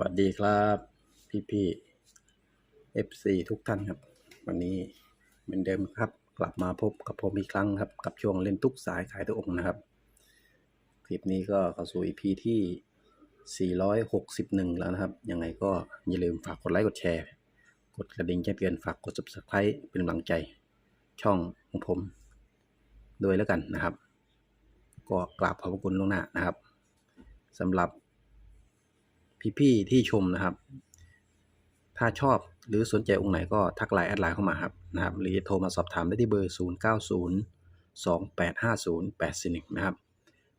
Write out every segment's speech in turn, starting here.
วัสดีครับพี่พี่เอฟซทุกท่านครับ วันนี้เหมือนเดิมครับ กลับมาพบกับผมอีกครั้งครับ กับช่วงเล่นทุกสายขายทุกองค์นะครับ คลิปนี้ก็เข้าสู่ EP ที่ 461 แล้วนะครับ ยังไงก็อย่าลืมฝากกดไลค์กดแชร์ กดกระดิ่งแจ้งเตือนฝากกด subscribe เป็นกำลังใจ ช่องของผมด้วยแล้วกันนะครับ ก็กราบขอบพระคุณล่วงหน้านะครับสำหรับ พี่ๆที่ชมนะครับ ถ้าชอบหรือสนใจองค์ไหนก็ทักไลน์แอดไลน์เข้ามาครับนะครับหรือโทรมาสอบถามได้ที่เบอร์ 0 9 0 2 8 5 0 8 4 1 นะครับ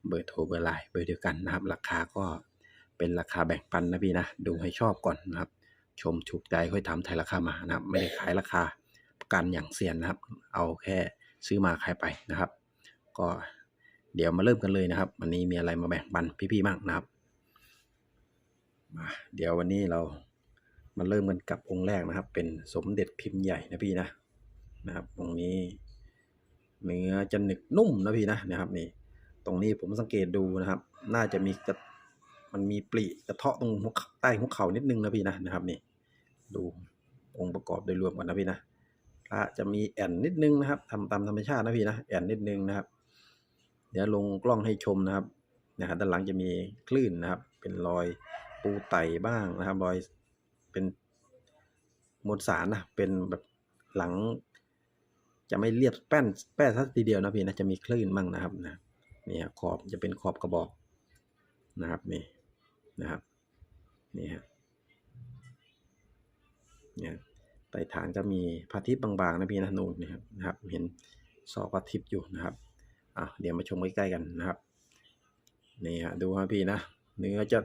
เบอร์โทรเบอร์ไลน์เบอร์เดียวกันนะครับ ราคาก็เป็นราคาแบ่งปันนะพี่นะ ดูให้ชอบก่อนนะครับ ชมถูกใจค่อยทำไทยราคามานะครับ ไม่ได้ขายราคาประกันอย่างเซียนนะครับ เอาแค่ซื้อมาขายไปนะครับ ก็เดี๋ยวมาเริ่มกันเลยนะครับ วันนี้มีอะไรมาแบ่งปันพี่ๆบ้างนะครับ มาเดี๋ยววันนี้เรามาเริ่มกันกับองค์แรกนะครับ เป็นสมเด็จพิมพ์ใหญ่นะพี่นะนะครับองค์นี้เนื้อจะหนึกนุ่มนะพี่นะนะครับนี่ตรงนี้ผมสังเกตดูนะครับ น่าจะมีกระมันมีปลีกระเทาะตรงใต้หัวเข่านิดนึงนะพี่นะนะครับนี่ดูองค์ประกอบโดยรวมก่อนนะพี่นะพระจะมีแอนนิดนึงนะครับทำตามธรรมชาตินะพี่นะแอนนิดนึงนะครับ เดี๋ยวลงกล้องให้ชมนะครับนะครับด้านหลังจะมีคลื่นนะครับ เป็นรอย ปูไต่บ้างนะครับ รอยเป็นมวลสารนะเป็นแบบหลัง จะไม่เรียบแป้นแป้นทัทีเดียวนะพี่นะจะมีคลื่นบ้างนะครับนะนี่ฮะขอบจะเป็นขอบกระบอกนะครับนี่นะครับนี่ฮะเนี่ยใต้ฐานจะมีพาทิตย์บางๆนะพี่นะนูนนะครับนะครับเห็นซอกพาทิตย์อยู่นะครับอะเดี๋ยวมาชมใกล้ๆกันนะครับนี่ฮะดูครับพี่นะเนื้อจะ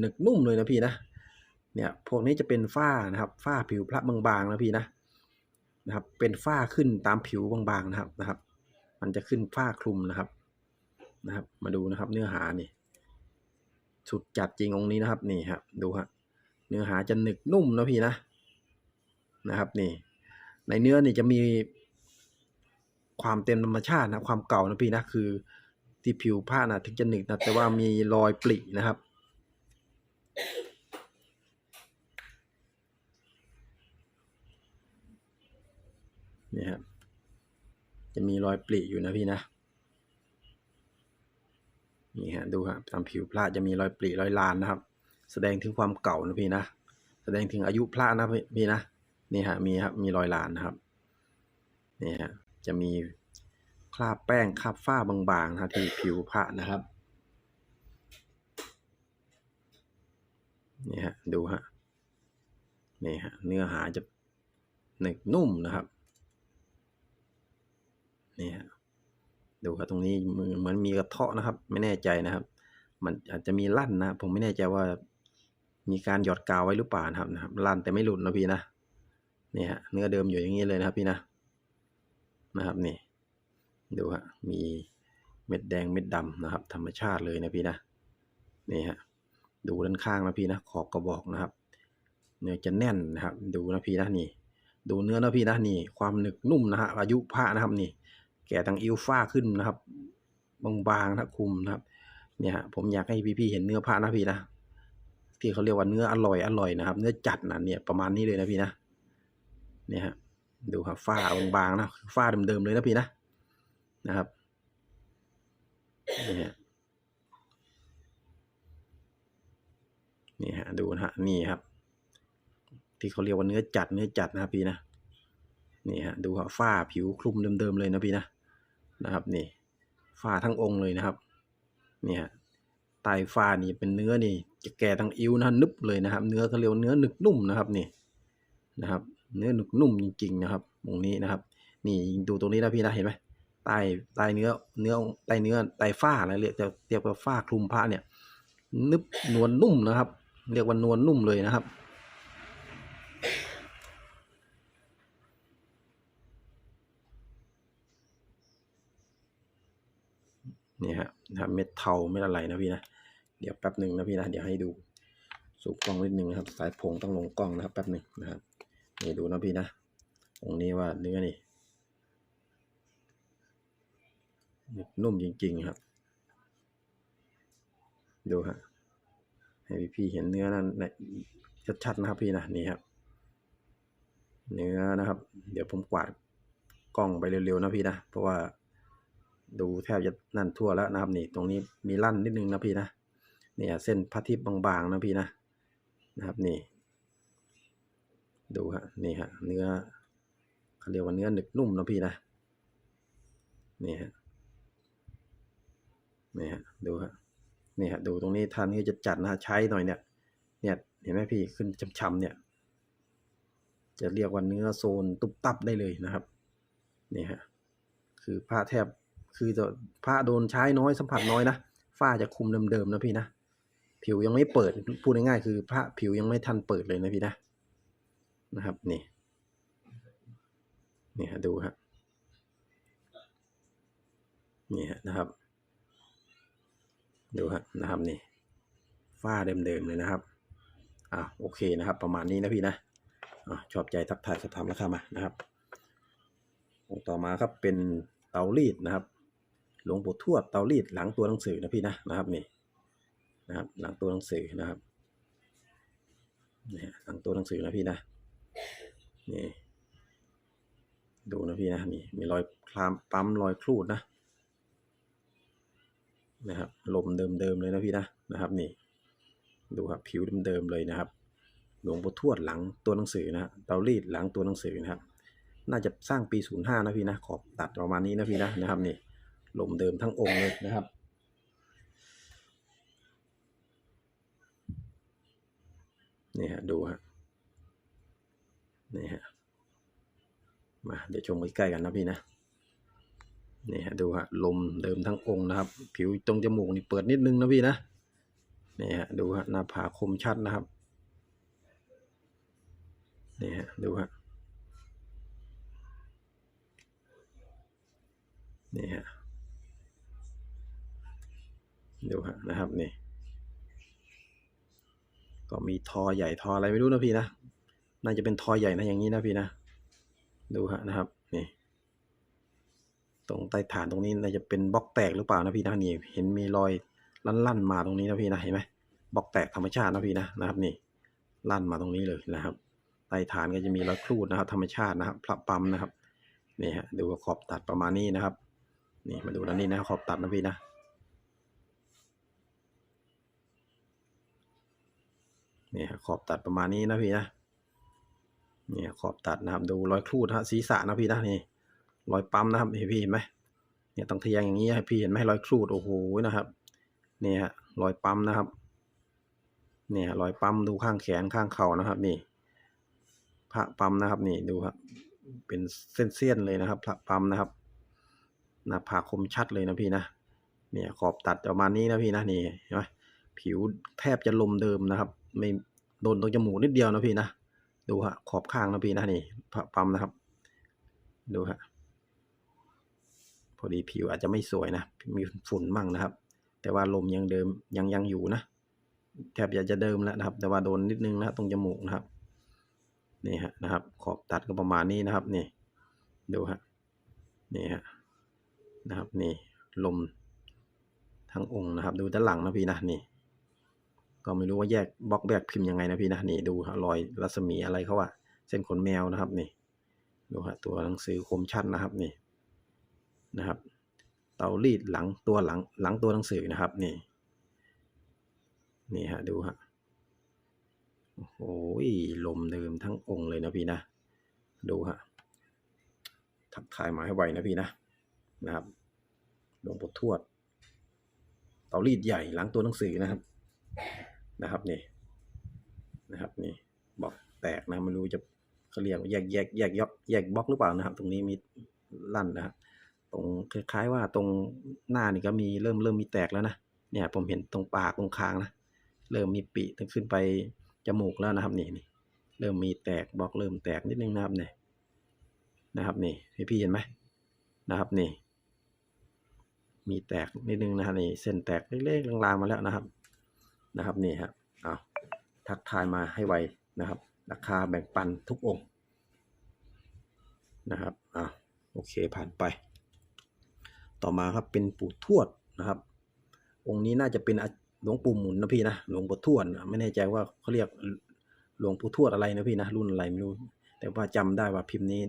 หนึกนุ่มเลยนะพี่นะเนี่ยพวกนี้จะเป็นฝ้านะครับฝ้าผิวพระบางๆนะพี่นะนะครับ เป็นฝ้าขึ้นตามผิวบางๆนะครับนะครับ มันจะขึ้นฝ้าคลุมนะครับนะครับ มาดูนะครับเนื้อหานี่สุดจัดจริงองค์นี้นะครับนี่ครับดูฮะเนื้อหาจะหนึกนุ่มนะพี่นะนะครับนี่ในเนื้อนี่จะมีความเต็มธรรมชาตินะความเก่านะพี่นะคือ ที่ผิวผ้านะถึงจะหนึกนะแต่ว่ามีรอยปรินะครับ นี่ครับ จะมีรอยปริอยู่นะพี่นะ นี่ฮะดูครับตามผิวพระจะมีรอยปริรอยลานนะครับ แสดงถึงความเก่านะพี่นะ แสดงถึงอายุพระนะพี่นะ นี่ฮะมีครับมีรอยลานนะครับ นี่ฮะจะมีคราบแป้งคราบฝ้าบางๆนะที่ผิวพระนะครับ นี่ฮะดูฮะนี่ฮะเนื้อหาจะหนึกนุ่มนะครับนี่ฮะดูครับตรงนี้เหมือนมีกระเทาะนะครับ ไม่แน่ใจนะครับ มันอาจจะมีลั่นนะผมไม่แน่ใจว่ามีการหยอดกาวไว้หรือเปล่านะครับนะครับลั่นแต่ไม่หลุดนะพี่นะนี่ฮะเนื้อเดิมอยู่อย่างนี้เลยนะครับพี่นะนะครับนี่ ดูฮะมีเม็ดแดงเม็ดดำนะครับ ธรรมชาติเลยนะพี่นะนี่ฮะ ดูด้านข้างนะพี่นะขอบกระบอกนะครับ เนื้อจะแน่นนะครับ ดูนะพี่นะนี่ ดูเนื้อนะพี่นะนี่ ความหนึกนุ่มนะฮะอายุผ้านะครับนี่ แก่ทางอิวฟ้าขึ้นนะครับบางๆนะคุมนะครับ เนี่ยผมอยากให้พี่ๆเห็นเนื้อผ้านะพี่นะที่เขาเรียกว่าเนื้ออร่อยอร่อยนะครับ เนื้อจัดนะเนี่ยประมาณนี้เลยนะพี่นะเนี่ยฮะดูครับฝ้าบางๆนะฝ้าเดิมๆเลยนะพี่นะนะครับเนี่ฮ นี่ฮะดูนะฮะนี่ครับ ที่เขาเรียกว่าเนื้อจัดเนื้อจัดนะพี่นะนี่ฮะดูครับฝ้าผิวคลุมเดิมๆเลยนะพี่นะนะครับนี่ฝ้าทั้งองค์เลยนะครับเนี่ยใต้ฝ้านี่เป็นเนื้อนี่จะแก่ทั้งอิ้วนะนึบเลยนะครับ เนื้อเขาเรียกเนื้อหนึกนุ่มนะครับนี่นะครับ เนื้อหนึกนุ่มจริง ๆ นะครับตรงนี้นะครับ นี่ดูตรงนี้นะพี่นะเห็นไหมใต้ใต้เนื้อเนื้อใต้เนื้อใต้ฝ้าอะไรเรียกจะเรียกว่าฝ้าคลุมผ้าเนี่ยนึบนวลนุ่มนะครับ เรียกว่านวลนุ่มเลยนะครับ นี่ฮะนะครับเม็ดเทาเม็ดอะไรนะพี่นะเดี๋ยวแป๊บหนึ่งนะพี่นะเดี๋ยวให้ดูสูบกล้องนิดนึงนะครับ สายผงต้องลงกล้องนะครับแป๊บหนึ่งนะครับนี่ดูนะพี่นะตรงนี้ว่าเนื้อนี่นุ่มจริงๆครับ ดูฮะ ให้พี่เห็นเนื้อนั้นชัดๆนะครับพี่นะนี่ครับเนื้อนะครับ เดี๋ยวผมกวาดกล้องไปเร็วๆนะพี่นะเพราะว่าดูแทบจะนั่นทั่วแล้วนะครับนี่ตรงนี้มีลั่นนิดนึงนะพี่นะเนี่ยเส้นพระทิพย์บางๆนะพี่นะนะครับนี่ ดูฮะนี่ฮะเนื้อเขาเรียกว่าเนื้อหนึบนุ่มนะพี่นะนี่ฮะนี่ฮะดูฮะ นี่ฮะดูตรงนี้ท่านที่จะจัดนะใช้หน่อยเนี่ย เนี่ยเห็นไหมพี่ขึ้นช้ำๆเนี่ย จะเรียกว่าเนื้อโซนตุบตับได้เลยนะครับ นี่ฮะคือผ้าแทบคือจะผ้าโดนใช้น้อยสัมผัสน้อยนะฝ้าจะคุมเดิมๆนะพี่นะผิวยังไม่เปิดพูดง่ายๆคือผ้าผิวยังไม่ทันเปิดเลยนะพี่นะนะครับนี่นี่ฮะดูฮะนี่ฮะนะครับ ดูฮะนะครับนี่ฝ้าเดิมๆเลยนะครับอ่าโอเคนะครับ ประมาณนี้นะพี่นะอะชอบใจทักทายสอบถามราคามานะครับองต่อมาครับเป็นเตารีดนะครับ หลวงปู่ทวดเตารีดหลังตัวหนังสือนะพี่นะนะครับนี่นะครับ หลังตัวหนังสือนะครับนี่หลังตัวหนังสือนะพี่นะนี่ดูนะพี่นะนี่มีรอยคลามปั๊มรอยครูดนะ นะครับลมเดิมๆเลยนะพี่นะนะครับนี่ดูครับผิวเดิมๆเลยนะครับ หลวงปู่ทวดหลังตัวหนังสือนะฮะเตารีดหลังตัวหนังสือนะครับ น่าจะสร้างปี 05 นะพี่นะขอบตัดประมาณนี้นะพี่นะนะครับนี่ลมเดิมทั้งองค์เลยนะครับนี่ฮะดูฮะนี่ฮะมาเดี๋ยวชมใกล้ๆกันนะพี่นะ นี่ฮะดูฮะลมเดิมทั้งองค์นะครับ ผิวตรงจมูกนี่เปิดนิดนึงนะพี่นะนี่ฮะดูฮะหน้าผากคมชัดนะครับนี่ฮะดูฮะนี่ฮะดูฮะนะครับนี่ก็มีทอใหญ่ทออะไรไม่รู้นะพี่นะน่าจะเป็นทอใหญ่นะอย่างนี้นะพี่นะดูฮะนะครับ ตรงใต้ฐานตรงนี้น่าจะเป็นบล็อกแตกหรือเปล่านะพี่นะนี่เห็นมีรอยลั่นๆมาตรงนี้นะพี่นะเห็นไหมบล็อกแตกธรรมชาตินะพี่นะนะครับนี่ลั่นมาตรงนี้เลยนะครับใต้ฐานก็จะมีรอยครูดนะครับ ธรรมชาตินะครับพระปั๊มนะครับนี่ฮะดูขอบตัดประมาณนี้นะครับ นี่มาดูด้านนี้นะขอบตัดนะพี่นะนี่ฮะขอบตัดประมาณนี้นะพี่นะนี่ขอบตัดนะครับ ดูรอยครูดฮะศีรษะนะพี่นะนี่ รอยปั๊มนะครับเห็นพี่เห็นไหมเนี่ยต้องเทียงอย่างนี้ให้พี่เห็นไหมรอยครูดโอ้โหนะครับนี่ฮะรอยปั๊มนะครับ เนี่ยรอยปั๊มดูข้างแขนข้างเข่านะครับ นี่ พระปั๊มนะครับนี่ดูครับ เป็นเส้นๆเลยนะครับ พระปั๊มนะครับหน้าผากคมชัดเลยนะพี่นะเนี่ยขอบตัดประมาณนี้นะพี่นะนี่เห็นไหมผิวแทบจะลมเดิมนะครับ ไม่โดนตรงจมูกนิดเดียวนะพี่นะดูฮะขอบข้างนะพี่นะนี่พระปั๊มนะครับ ดูฮะ พอดีผิวอาจจะไม่สวยนะ มีฝุ่นมั่งนะครับ แต่ว่าลมยังเดิมยังยังอยู่นะแทบอยากจะเดิมแล้วนะครับ แต่ว่าโดนนิดนึงนะตรงจมูกนะครับ นี่ฮะนะครับ ขอบตัดก็ประมาณนี้นะครับ นี่ ดูฮะ นี่ฮะนะครับ นี่ลมทั้งองค์นะครับ ดูด้านหลังนะพี่นะนี่ ก็ไม่รู้ว่าแยกบล็อกแบกพิมพ์ยังไงนะพี่นะนี่ดูฮะรอยรัศมีอะไรเขาอะเส้นขนแมวนะครับ นี่ ดูฮะตัวหนังสือคมชัดนะครับ นี่ นะครับ เตารีดหลังตัวหลังหลังตัวหนังสือนะครับนี่นี่ฮะดูฮะโอ้โหลมเดิมทั้งองค์เลยนะพี่นะ ดูฮะทักทายมาให้ไวนะพี่นะนะครับหลวงปู่ทวด เตารีดใหญ่หลังตัวหนังสือนะครับนะครับนี่นะครับนี่บอกแตกนะไม่รู้จะเขาเรียกแยกแยกแยกยอกแยกบล็อกหรือเปล่านะครับ ตรงนี้มีลั่นนะครับ ตรงคล้ายๆว่าตรงหน้านี่ก็มีเริ่มเริ่มมีแตกแล้วนะเนี่ยผมเห็นตรงปากตรงคางนะเริ่มมีปีตั้งขึ้นไปจมูกแล้วนะครับนี่นี่เริ่มมีแตกบล็อกเริ่มแตกนิดนึงนะครับเนี่ยนะครับนี่พี่พี่เห็นไหมนะครับนี่ มีแตกนิดนึงนะครับนี่เส้นแตกเล็กๆลางๆมาแล้วนะครับ นะครับนี่ครับเอาทักทายมาให้ไวนะครับ ราคาแบ่งปันทุกองค์นะครับอ่าโอเคผ่านไป ต่อมาครับเป็นปู่ทวดนะครับ องค์นี้น่าจะเป็นหลวงปู่หมุนนะพี่นะหลวงปู่ทวดไม่แน่ใจว่าเขาเรียกหลวงปู่ทวดอะไรนะพี่นะรุ่นอะไรไม่รู้แต่ว่าจำได้ว่าพิมพ์นี้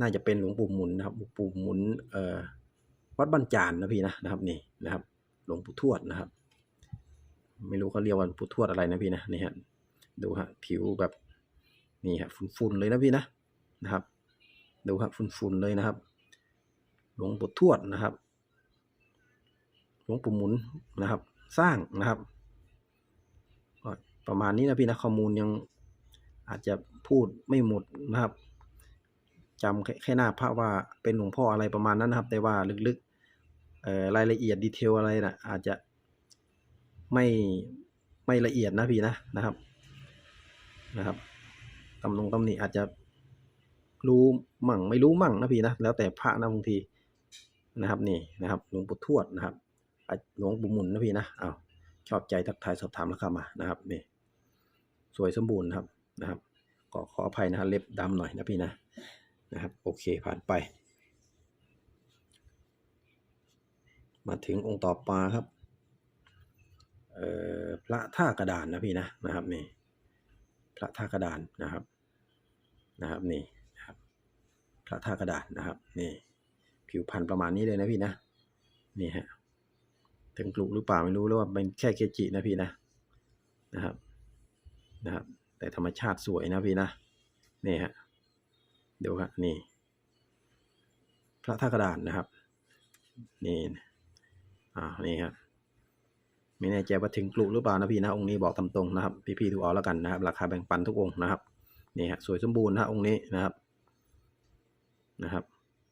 น่าจะเป็นหลวงปู่หมุนนะครับหลวงปู่หมุนเอ่อวัดบ้านจานนะพี่นะนะครับนี่นะครับ หลวงปู่ทวดนะครับ ไม่รู้เขาเรียกว่าปู่ทวดอะไรนะพี่นะนี่ฮะดูฮะผิวแบบนี่ฮะฝุ่นๆเลยนะพี่นะนะครับ ดูฮะฝุ่นๆเลยนะครับ หลวงปู่ทวดนะครับ หลวงปู่หมุนนะครับ สร้างนะครับประมาณนี้นะพี่นะข้อมูลยังอาจจะพูดไม่หมดนะครับจำแค่แคหน้าพระว่าเป็นหลวงพ่ออะไรประมาณนั้นนะครับ แต่ว่าลึกๆรายละเอียดดีเทลอะไรนะอาจจะไม่ไม่ละเอียดนะพี่นะนะครับนะครับตำลงตำหนิอาจจะรู้มั่งไม่รู้มั่งนะพี่นะแล้วแต่พระนะบางที นะครับนี่นะครับหลวงปู่ทวดนะครับหลวงปู่มุนนะพี่นะอ้าวชอบใจทักทายสอบถามราคามานะครับนี่สวยสมบูรณ์นะครับนะครับก็ขออภัยนะฮะเล็บดำหน่อยนะพี่นะนะครับโอเคผ่านไป มาถึงองค์ต่อมาครับเอ่อพระท่ากระดานนะพี่นะนะครับนี่พระท่ากระดานนะครับนะครับนี่นะครับพระท่ากระดานนะครับนี่ ผิวพรรณประมาณนี้เลยนะพี่นะนี่ฮะถึงกลุหรือเปล่าไม่รู้แล้วว่าเป็นแค่เกจินะพี่นะนะครับนะครับ แต่ธรรมชาติสวยนะพี่นะนี่ฮะเดี๋ยวครับนี่ พระท่ากระดานนะครับ นี่อ่านี่ครับไม่แน่ใจว่าถึงกลุหรือเปล่านะพี่นะองค์นี้บอกตามตรงนะครับ พี่ๆดูเอาแล้วกันนะครับ ราคาแบ่งปันทุกองค์นะครับนี่ฮะสวยสมบูรณ์นะองค์นี้นะครับนะครับ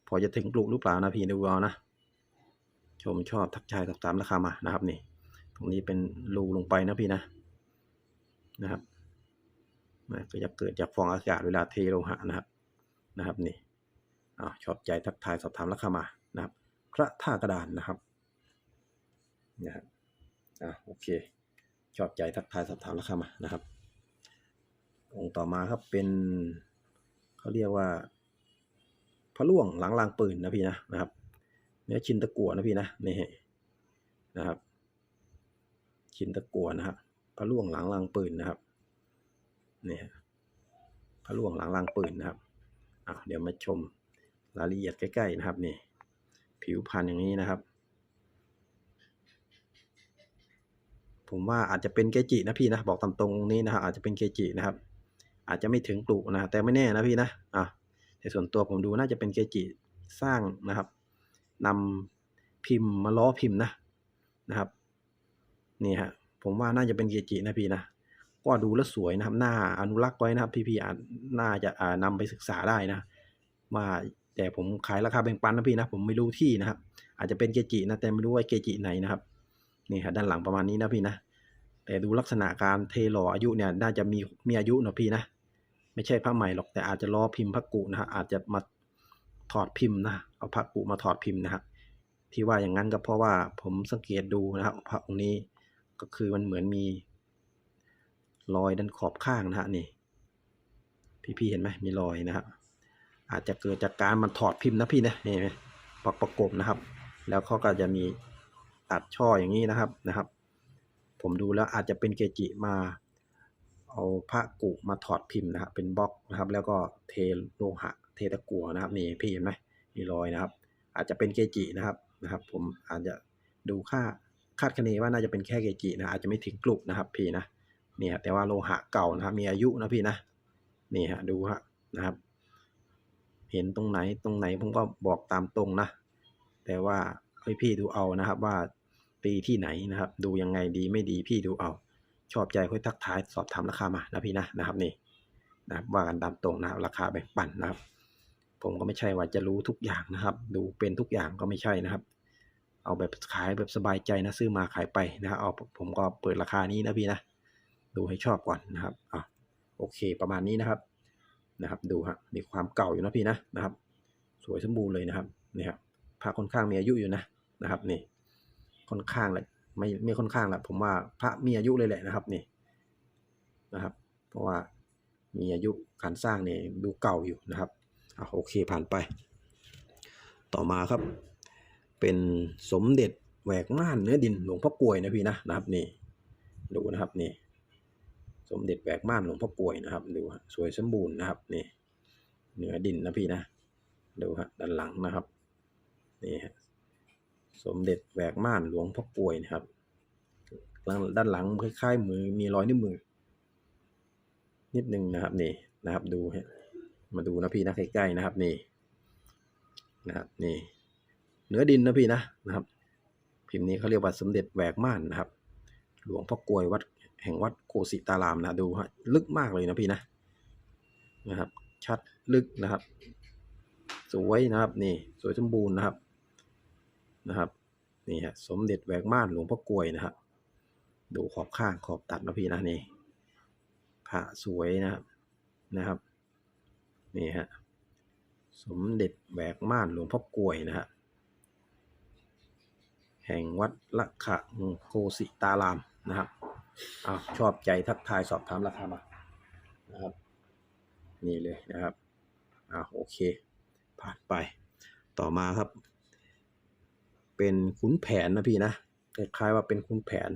พอจะถึงกลุหรือเปล่านะพี่ดูเอานะชมชอบทักทายสอบถามราคามานะครับนี่ ตรงนี้เป็นรูลงไปนะพี่นะนะครับมันก็จะเกิดจากฟองอากาศเวลาเทโลหะนะครับนะครับนี่อ้าชอบใจทักทายสอบถามราคามานะครับ พระท่ากระดานนะครับนะครับอ่าโอเค ชอบใจทักทายสอบถามราคามานะครับ องค์ต่อมาครับเป็นเขาเรียกว่า พระล่วงหลังรางปืนนะพี่นะนะครับเนื้อชิ้นตะกั่วนะพี่นะนี่นะครับ ชิ้นตะกั่วนะครับพระล่วงหลังรางปืนนะครับนี่พระล่วงหลังรางปืนนะครับอะเดี๋ยวมาชมรายละเอียดใกล้ๆนะครับนี่ผิวพรรณอย่างนี้นะครับผมว่าอาจจะเป็นเกจินะพี่นะบอกตามตรงนี้นะครับอาจจะเป็นเกจินะครับ อาจจะไม่ถึงกลุนะแต่ไม่แน่นะพี่นะอะ แต่ส่วนตัวผมดูน่าจะเป็นเกจิสร้างนะครับนำพิมพ์มาล้อพิมพ์นะนะครับนี่ฮะผมว่าน่าจะเป็นเกจินะพี่นะก็ดูแล้วสวยนะครับหน่าอนุรักษ์ไว้นะครับ พี่ๆอาจน่าจะอ่านำไปศึกษาได้นะว่าแต่ผมขายราคาแบ่งปันนะพี่นะผมไม่รู้ที่นะครับ อาจจะเป็นเกจินะแต่ไม่รู้ว่าเกจิไหนนะครับนี่ฮะด้านหลังประมาณนี้นะพี่นะแต่ดูลักษณะการเทหล่ออายุเนี่ยน่าจะมีมีอายุนะพี่นะ ไม่ใช่พระใหม่หรอกแต่อาจจะล้อพิมพ์พระกุนะฮะอาจจะมาถอดพิมพ์นะเอาพระกุมาถอดพิมพ์นะครับที่ว่าอย่างนั้นก็เพราะว่าผมสังเกตดูนะครับพระองค์นี้ก็คือมันเหมือนมี รอยด้านขอบข้างนะฮะนี่ พี่ๆเห็นไหมมีรอยนะครับอาจจะเกิดจากการมันถอดพิมพ์นะพี่นะนี่ไหมปักประกบนะครับ แล้วเขาก็จะมีตัดช่ออย่างนี้นะครับนะครับ ผมดูแล้วอาจจะเป็นเกจิมา เอาพระกุมาถอดพิมพ์นะครับเป็นบล็อกนะครับ แล้วก็เทโลหะ เทตะกั่วนะครับนี่พี่เห็นไหมมีรอยนะครับ อาจจะเป็นเกจินะครับนะครับ ผมอาจจะดูค่าคาดคะเนว่าน่าจะเป็นแค่เกจินะอาจจะไม่ถึงกลุนะครับพี่นะนี่ฮะแต่ว่าโลหะเก่านะครับ มีอายุนะพี่นะนี่ฮะดูฮะนะครับ เห็นตรงไหนตรงไหนผมก็บอกตามตรงนะ แต่ว่าให้พี่ดูเอานะครับว่าตีที่ไหนนะครับ ดูยังไงดีไม่ดีพี่ดูเอา ชอบใจค่อยทักทายสอบถามราคามานะพี่นะนะครับนี่นะว่ากันตามตรงนะครับราคาแบ่งปันนะครับ ผมก็ไม่ใช่ว่าจะรู้ทุกอย่างนะครับ ดูเป็นทุกอย่างก็ไม่ใช่นะครับ เอาแบบขายแบบสบายใจนะซื้อมาขายไปนะเอาผมก็เปิดราคานี้นะพี่นะดูให้ชอบก่อนนะครับอะโอเคประมาณนี้นะครับนะครับ ดูฮะมีความเก่าอยู่นะพี่นะนะครับ สวยสมบูรณ์เลยนะครับนี่ครับพระค่อนข้างมีอายุอยู่นะนะครับนี่ค่อนข้างเลย ไม่ไม่ค่อนข้างละผมว่าพระมีอายุเลยแหละนะครับนี่นะครับ เพราะว่ามีอายุการสร้างเนี่ยดูเก่าอยู่นะครับอะโอเคผ่านไป ต่อมาครับ เป็นสมเด็จแหวกม่านเนื้อดินหลวงพ่อกลวยนะพี่นะนะครับนี่ดูนะครับนี่สมเด็จแหวกม่านหลวงพ่อกลวยนะครับดูสวยสมบูรณ์นะครับนี่เนื้อดินนะพี่นะดูฮะด้านหลังนะครับนี่ฮะ สมเด็จแหวกม่านหลวงพ่อกลวยนะครับ ด้านหลังคล้ายๆมือมีรอยนิ้วมือ นิดนึงนะครับนี่นะครับดูฮะมาดูนะพี่นะใกล้ๆนะครับนี่นะครับนี่เนื้อดินนะพี่นะนะครับ พิมพ์นี้เขาเรียกว่าสมเด็จแหวกม่านนะครับ หลวงพ่อกลวยวัดแห่งวัดโคสิตารามนะดูฮะลึกมากเลยนะพี่นะนะครับ ชัดลึกนะครับ สวยนะครับนี่ สวยสมบูรณ์นะครับ นะครับนี่ฮะสมเด็จแหวกม่านหลวงพ่อกลวยนะครับดูขอบข้างขอบตัดนะพี่นะนี่พระสวยนะครับนะครับนี่ฮะสมเด็จแหวกม่านหลวงพ่อกลวยนะฮะแห่งวัดละขะโคสิตารามนะครับอาชอบใจทักทายสอบถามราคามานะครับนี่เลยนะครับอ้าโอเค ผ่านไปต่อมาครับ เป็นขุนแผนนะพี่นะคล้ายๆว่าเป็นขุนแผน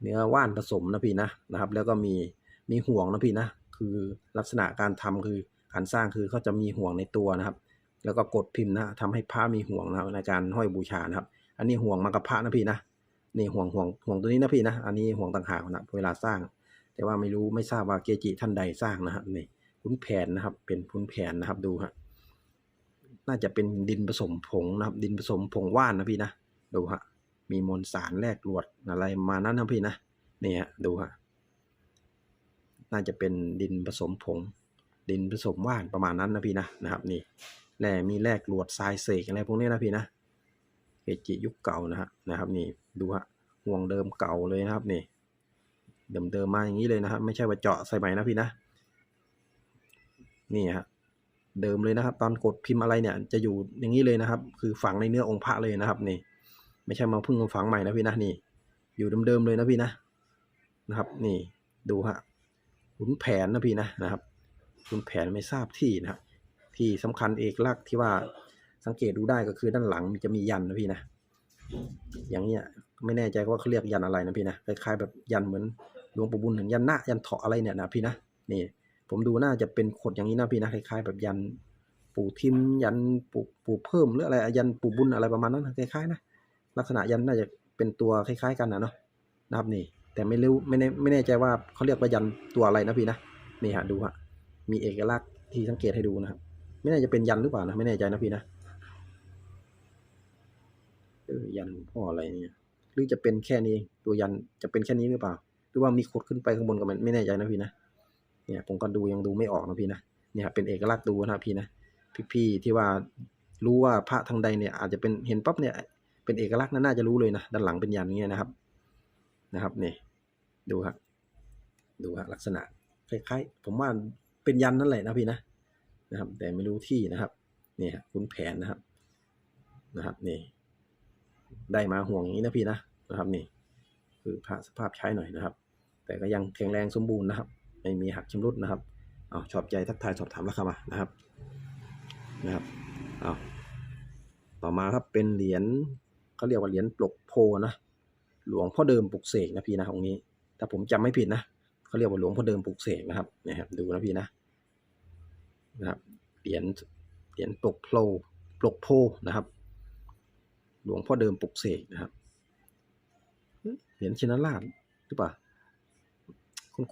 เนื้อว่านผสมนะพี่นะนะครับ แล้วก็มีมีห่วงนะพี่นะ คือลักษณะการทำคือการสร้างคือเขาจะมีห่วงในตัวนะครับ แล้วก็กดพิมพ์นะทำให้พระมีห่วงนะในการห้อยบูชานะครับ อันนี้ห่วงมากับพระนะพี่นะนี่ห่วงห่วงห่วงตัวนี้นะพี่นะ อันนี้ห่วงต่างหากนะเวลาสร้าง แต่ว่าไม่รู้ไม่ทราบว่าเกจิท่านใดสร้างนะครับนี่พุ้นแผนนะครับ เป็นพุ้นแผนนะครับดูฮะ น่าจะเป็นดินผสมผงนะครับ ดินผสมผงว่านนะพี่นะดูฮะมีมวลสารแลกลวดอะไรมานั้นนะพี่นะนี่ฮะดูฮะน่าจะเป็นดินผสมผง ดินผสมว่านประมาณนั้นนะพี่นะนะครับ นี่แร่มีแลกลวดทรายเสกอะไรพวกนี้นะพี่นะเกจิยุคเก่านะฮะนะครับ นี่ดูฮะห่วงเดิมเก่าเลยนะครับนี่เดิมเดิมมาอย่างนี้เลยนะครับไม่ใช่ว่าเจาะใส่ใหม่นะพี่นะ นี่ฮะ เดิมเลยนะครับ ตอนกดพิมพ์อะไรเนี่ยจะอยู่อย่างนี้เลยนะครับ คือฝังในเนื้อองค์พระเลยนะครับนี่ ไม่ใช่มาพิ่งมาฝังใหม่นะพี่นะนี่ อยู่เดิมๆเลยนะพี่นะนะครับ นี่ดูฮะขุนแผนนะพี่นะนะครับขุนแผนไม่ทราบที่นะครับที่สำคัญเอกลักษณ์ที่ว่าสังเกตดูได้ก็คือด้านหลังมันจะมียันนะพี่นะอย่างเนี้ยไม่แน่ใจว่าเขาเรียกยันอะไรนะพี่นะคล้ายๆแบบยันเหมือนหลวงปู่บุญถึงยันหน้ายันเถาะอะไรเนี่ยนะพี่นะนี่ ผมดูน่าจะเป็นขดอย่างนี้นะพี่นะคล้ายๆแบบยันปู่ทิมยันปู่ปู่เพิ่มหรืออะไรยันปู่บุญอะไรประมาณนั้นคล้ายๆนะลักษณะยันน่าจะเป็นตัวคล้าย ๆ กันนะเนาะนะครับนี่ แต่ไม่รู้ไม่แน่ไม่แน่ใจว่าเขาเรียกว่ายันตัวอะไรนะพี่นะนี่ฮะดูฮะมีเอกลักษณ์ที่สังเกตให้ดูนะครับ ไม่แน่จะเป็นยันหรือเปล่านะไม่แน่ใจนะพี่นะเออยันพ่ออะไรเนี่ยหรือจะเป็นแค่นี้ตัวยันจะเป็นแค่นี้หรือเปล่า หรือว่ามีขดขึ้นไปข้างบนก็ไม่แน่ใจนะพี่นะ เนี่ยผมก็ดูยังดูไม่ออกนะพี่นะเนี่ยเป็นเอกลักษณ์ดูนะพี่นะพี่ๆที่ว่ารู้ว่าพระทางใดเนี่ยอาจจะเป็นเห็นปั๊บเนี่ยเป็นเอกลักษณ์น่าจะรู้เลยนะด้านหลังเป็นยันเงี้ยนะครับนะครับนี่ดูครับดูฮะลักษณะคล้ายๆ ผมว่าเป็นยันนั่นแหละนะพี่นะนะครับ แต่ไม่รู้ที่นะครับนี่ฮะคุณแผนนะครับนะครับนี่ได้มาห่วงอย่างนี้นะพี่นะนะครับนี่คือพระสภาพใช้หน่อยนะครับ แต่ก็ยังแข็งแรงสมบูรณ์นะครับ ไม่มีหักชำรุดนะครับเอาชอบใจทักทายสอบถามราคามานะครับนะครับเอาต่อมาครับเป็นเหรียญเขาเรียกว่าเหรียญปลกโพนะหลวงพ่อเดิมปลุกเสกนะพี่นะองค์นี้ถ้าผมจำไม่ผิดนะเขาเรียกว่าหลวงพ่อเดิมปลุกเสกนะครับนะครับดูนะพี่นะนะครับเหรียญเหรียญปลกโพปลกโพนะครับ หลวงพ่อเดิมปลุกเสกนะครับเหรียญชินราชหรือเปล่า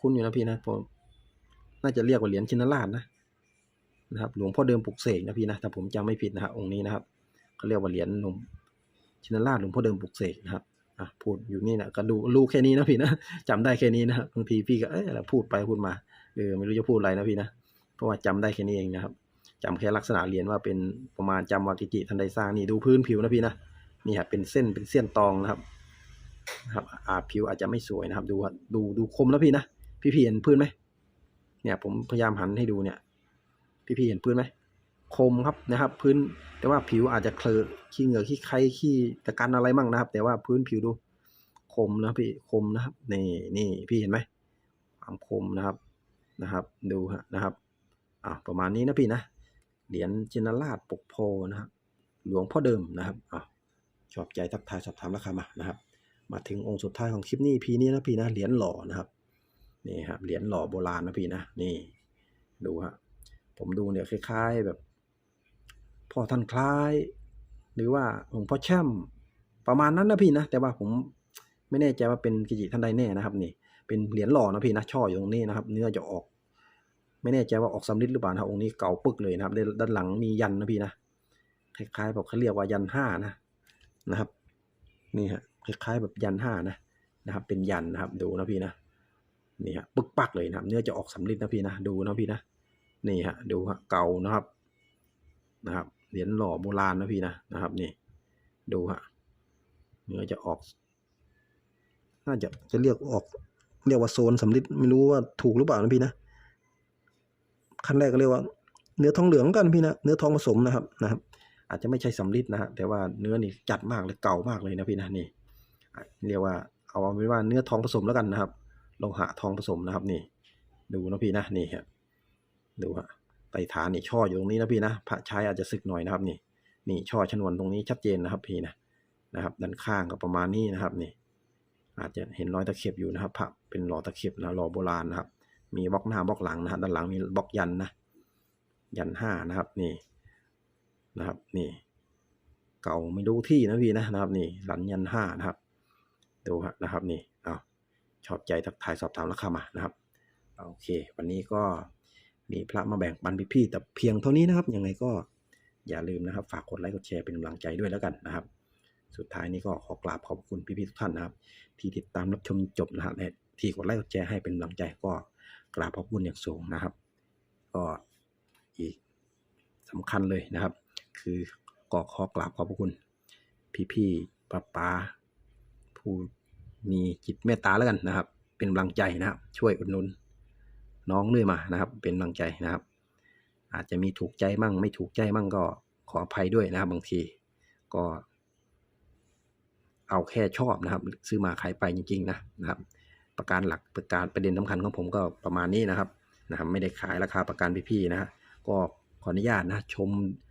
คุ้นๆอยู่นะพี่นะผมน่าจะเรียกว่าเหรียญชินราชนะนะครับ หลวงพ่อเดิมปลุกเสกนะพี่นะถ้าผมจำไม่ผิดนะครับองค์นี้นะครับเขาเรียกว่าเหรียญนมชินราชหลวงพ่อเดิมปลุกเสกนะครับอะพูดอยู่นี่นะก็ดูรู้แค่นี้นะพี่นะจำได้แค่นี้นะบางทีพี่ก็เออพูดไปพูดมาเออไม่รู้จะพูดอะไรนะพี่นะเพราะว่าจำได้แค่นี้เองนะครับจำแค่ลักษณะเหรียญว่าเป็นประมาณจำวากิจิทันใดสร้างนี่ดูพื้นผิวนะพี่นะนี่ฮะเป็นเส้นเป็นเส้นตองนะครับนะครับอาผิวอาจจะไม่สวยนะครับ ดูดูดูคมนะพี่นะ พี่พี่เห็นพื้นไหมเนี่ยผมพยายามหันให้ดูเนี่ย พี่พี่เห็นพื้นไหมคมครับนะครับ พื้นแต่ว่าผิวอาจจะเคลอะขี้เหงื่อขี้ไข้ขี้ตะกันอะไรมั่งนะครับ แต่ว่าพื้นผิวดู คมนะพี่คมนะครับนี่นี่พี่เห็นไหมความคมนะครับนะครับ ดูฮะนะครับอ่าประมาณนี้นะพี่นะเหรียญจินราชปกโพนะครับหลวงพ่อเดิมนะครับอ่าชอบใจทักทายสอบถามราคามานะครับ มาถึงองค์สุดท้ายของคลิปนี้พีนี้นะพี่นะเหรียญหล่อนะครับ นี่ครับเหรียญหล่อโบราณนะพี่นะนี่ดูฮะผมดูเนี่ยคล้ายๆแบบพ่อท่านคล้าย หรือว่าหลวงพ่อแช่มประมาณนั้นนะพี่นะ แต่ว่าผมไม่แน่ใจว่าเป็นกิจิท่านใดแน่นะครับ นี่ เป็นเหรียญหล่อนะพี่นะช่ออยู่ตรงนี้นะครับ เนื้อจะออก ไม่แน่ใจว่าออกสำริดหรือเปล่านะครับองค์นี้เก่าปึกเลยนะครับด้านด้านหลังมียันนะพี่นะคล้ายๆแบบเขาเรียกว่ายันห้านะนะครับ นี่ฮะคล้ายๆแบบยันห้านะนะครับ เป็นยันนะครับ ดูนะพี่นะ นี่ฮะปึกปักเลยนะครับ เนื้อจะออกสำริดนะพี่นะดูนะพี่นะนี่ฮะดูฮะเก่านะครับนะครับเหรียญหล่อโบราณนะพี่นะนะครับ นี่ ดูฮะเนื้อจะออก น่าจะจะเรียกออก เรียกว่าโซนสำริดไม่รู้ว่าถูกหรือเปล่านะพี่นะขั้นแรกก็เรียกว่า เนื้อทองเหลืองกันพี่นะเนื้อทองผสมนะครับนะครับ อาจจะไม่ใช่สำริดนะฮะแต่ว่าเนื้อนี่จัดมากเลยเก่ามากเลยนะพี่นะนี่ เรียกว่าเอาเป็นว่าเนื้อทองผสมแล้วกันนะครับ โลหะทองผสมนะครับนี่ ดูนะพี่นะนี่ครับดูฮะไตฐานนี่ช่ออยู่ตรงนี้นะพี่นะพระชายอาจจะสึกหน่อยนะครับนี่นี่ช่อชนวนตรงนี้ชัดเจนนะครับพี่นะนะครับ ด้านข้างก็ประมาณนี้นะครับนี่ อาจจะเห็นรอยตะเข็บอยู่นะครับพระเป็นหล่อตะเข็บนะหล่อโบราณนะครับ มีบล็อกหน้าบล็อกหลังนะฮะด้านหลังมีบล็อกยันนะยันห้านะครับนี่นะครับนี่ เก่าไม่รู้ที่นะพี่นะนะครับ นี่หลันยันห้านะครับ ดูฮะนะครับนี่ ชอบใจทักทายสอบถามราคามานะครับโอเค วันนี้ก็มีพระมาแบ่งปันพี่ๆแต่เพียงเท่านี้นะครับยังไงก็อย่าลืมนะครับ ฝากกดไลค์กดแชร์เป็นกำลังใจด้วยแล้วกันนะครับ สุดท้ายนี้ก็ขอกราบขอบคุณพี่ๆทุกท่านนะครับ ที่ติดตามรับชมจบนะครับและที่กดไลค์กดแชร์ให้เป็นกำลังใจก็กราบขอบคุณอย่างสูงนะครับ ก็อีกสำคัญเลยนะครับ คือก็ขอกราบขอบคุณพี่ๆป้าป้าผู้ มีจิตเมตตาแล้วกันนะครับ เป็นกำลังใจนะครับช่วยอุดหนุนน้องเรื่อยมานะครับ เป็นกำลังใจนะครับ อาจจะมีถูกใจมั่ง ไม่ถูกใจมั่งก็ขออภัยด้วยนะครับ บางทีก็ เอาแค่ชอบนะครับ ซื้อมาขายไปจริงๆนะนะครับ ประการหลักประการประเด็นสำคัญของผมก็ประมาณนี้นะครับนะครับไม่ได้ขายราคาประกันพี่ๆนะฮะก็ขออนุญาตนะชม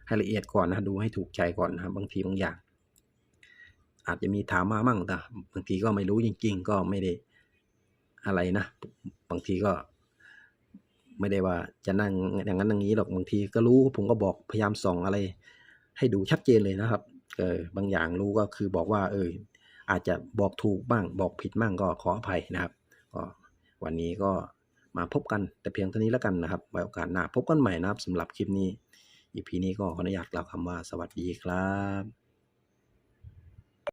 ให้ละเอียดก่อนนะดูให้ถูกใจก่อนนะครับบางทีบางอย่าง อาจจะมีถามมามั่งแต่บางทีก็ไม่รู้จริง ๆ ก็ไม่ได้อะไรนะ บางทีก็ ไม่ได้ว่าจะนั่งอย่างนั้นอย่างนี้หรอกบางทีก็รู้ผมก็บอกพยายามส่องอะไร ให้ดูชัดเจนเลยนะครับเออบางอย่างรู้ก็คือบอกว่า เอออาจจะบอกถูกบ้าง บอกผิดบ้างก็ขออภัยนะครับก็วันนี้ก็มาพบกันแต่เพียงเท่านี้แล้วกันนะครับไว้โอกาสหน้าพบกันใหม่นะครับสำหรับคลิปนี้ EP นี้ก็ขออนุญาตกล่าวคำว่าสวัสดีครับ